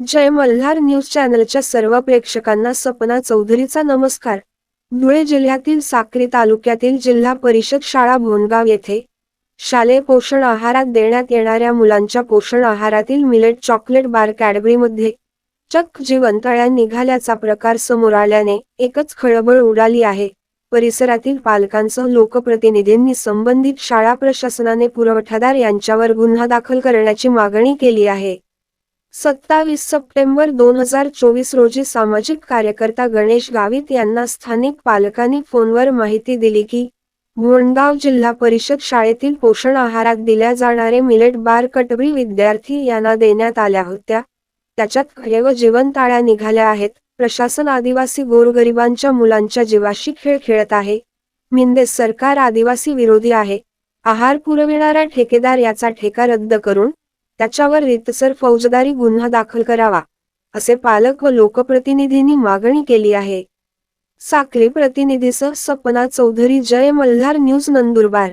जय Malhar news चॅनलच्या सर्व प्रेक्षकांना सपना चौधरीचा नमस्कार. धुळे जिल्ह्यातील साक्री तालुक्यातील जिल्हा परिषद शाळा भोनगाव येथे शालेय पोषण आहारात देण्यात येणाऱ्या मुलांच्या पोषण आहारातील मिलेट चॉकलेट बार कॅडबरीमध्ये चक्क जिवंतळ्या निघाल्याचा प्रकार समोर आल्याने एकच खळबळ उडाली आहे. परिसरातील पालकांसह लोकप्रतिनिधींनी संबंधित शाळा प्रशासनाने पुरवठादार यांच्यावर गुन्हा दाखल करण्याची मागणी केली आहे. सत्तावीस सप्टेंबर दोन हजार चोवीस रोजी सामाजिक कार्यकर्ता गणेश गावित यांना स्थानिक पालकांनी फोनवर माहिती दिली की भोंडगाव जिल्हा परिषद शाळेतील पोषण आहारात दिल्या जाणारे मिलेट बार कटबरी विद्यार्थी यांना देण्यात आल्या होत्या. त्याच्यात खरे व जीवनताळ्या निघाल्या आहेत. प्रशासन आदिवासी गोरगरिबांच्या मुलांच्या जीवाशी खेळ खेळत आहे. मिंदे सरकार आदिवासी विरोधी आहे. आहार पुरविणारा ठेकेदार याचा ठेका रद्द करून त्याच्यावर रितसर फौजदारी गुन्हा दाखल करावा असे पालक व लोकप्रतिनिधींनी मागणी केली आहे. साखरी प्रतिनिधीसह सपना चौधरी जय मल्हार न्यूज नंदुरबार.